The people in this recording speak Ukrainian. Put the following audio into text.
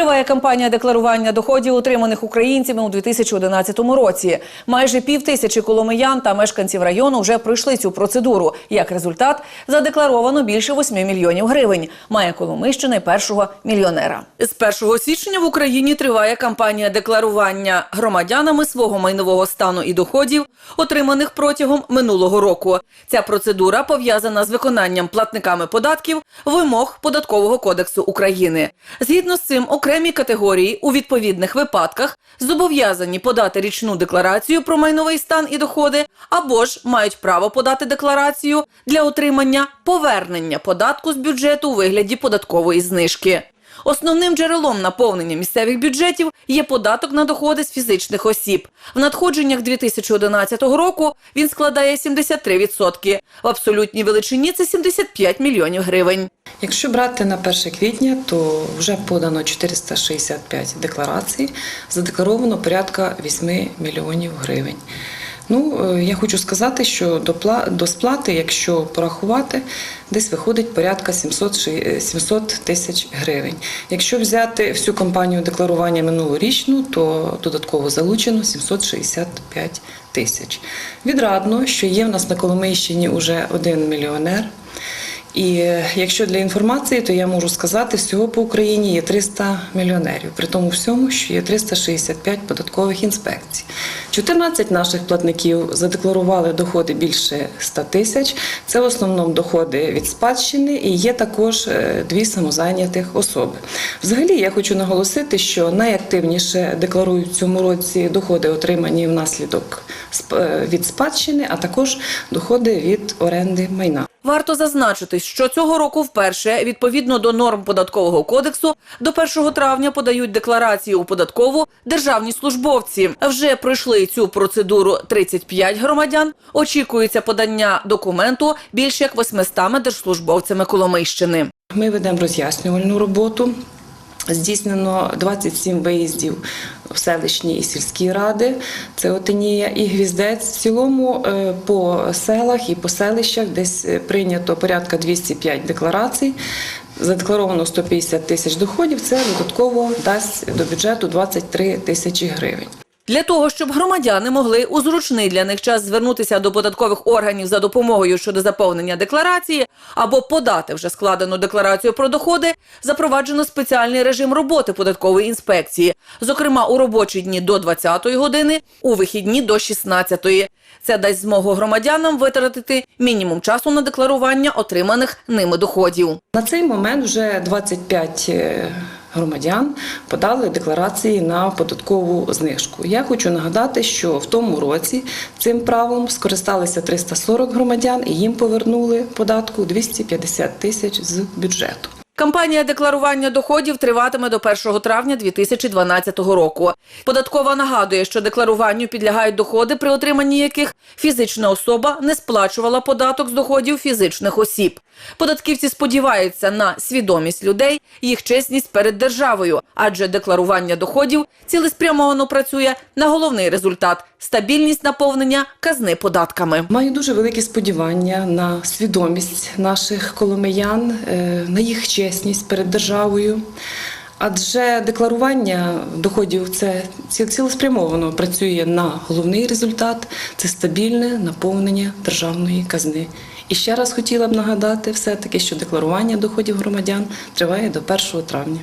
Триває кампанія декларування доходів, отриманих українцями у 2011 році. Майже пів тисячі коломиян та мешканців району вже пройшли цю процедуру. Як результат, задекларовано більше 8 мільйонів гривень. Має Коломийщина й першого мільйонера. З 1 січня в Україні триває кампанія декларування громадянами свого майнового стану і доходів, отриманих протягом минулого року. Ця процедура пов'язана з виконанням платниками податків вимог податкового кодексу України. Згідно з цим, окремі категорії у відповідних випадках зобов'язані подати річну декларацію про майновий стан і доходи, або ж мають право подати декларацію для отримання повернення податку з бюджету у вигляді податкової знижки. Основним джерелом наповнення місцевих бюджетів є податок на доходи з фізичних осіб. В надходженнях 2011 року він складає 73%. В абсолютній величині це 75 мільйонів гривень. Якщо брати на 1 квітня, то вже подано 465 декларацій, задекларовано порядка 8 мільйонів гривень. Ну, е, я хочу сказати, що до, сплати, якщо порахувати, десь виходить порядка 700, ши- е, 700 тисяч гривень. Якщо взяти всю кампанію декларування минулорічну, то додатково залучено 765 тисяч. Відрадно, що є в нас на Коломийщині вже один мільйонер. І е, якщо для інформації, то я можу сказати, всього по Україні є 300 мільйонерів, при тому всьому, що є 365 податкових інспекцій. 14 наших платників задекларували доходи більше 100 тисяч. Це в основному доходи від спадщини і є також е, дві самозайнятих особи. Взагалі, я хочу наголосити, що найактивніше декларують в цьому році доходи, отримані внаслідок е, від спадщини, а також доходи від оренди майна. Варто зазначити, що цього року вперше, відповідно до норм податкового кодексу, до 1 травня подають декларацію у податкову державні службовці. Вже пройшли цю процедуру 35 громадян. Очікується подання документу більше як 800 держслужбовцями Коломийщини. Ми ведемо роз'яснювальну роботу. Здійснено 27 виїздів в селищні і сільські ради. Це Отинія і Гвіздець. В цілому е, по селах і по селищах десь е, прийнято порядка 205 декларацій. Задекларовано 150 тисяч доходів. Це додатково дасть до бюджету 23 тисячі гривень. Для того, щоб громадяни могли у зручний для них час звернутися до податкових органів за допомогою щодо заповнення декларації або подати вже складену декларацію про доходи, запроваджено спеціальний режим роботи податкової інспекції, зокрема у робочі дні до 20-ї години, у вихідні до 16-ї. Це дасть змогу громадянам витратити мінімум часу на декларування отриманих ними доходів. На цей момент вже 25 е, громадян подали декларації на податкову знижку. Я хочу нагадати, що в тому році цим правом скористалися 340 громадян і їм повернули податку 250 тисяч з бюджету. Кампанія декларування доходів триватиме до 1 травня 2012 року. Податкова нагадує, що декларуванню підлягають доходи, при отриманні яких фізична особа не сплачувала податок з доходів фізичних осіб. Податківці сподіваються на свідомість людей, їх чесність перед державою, адже декларування доходів цілеспрямовано працює на головний результат стабільність наповнення казни податками. Маю дуже великі сподівання на свідомість наших коломиян, е, на їх чесність перед державою. Адже декларування доходів це цілеспрямовано працює на головний результат це стабільне наповнення державної казни. І ще раз хотіла б нагадати все-таки, що декларування доходів громадян триває до 1 травня.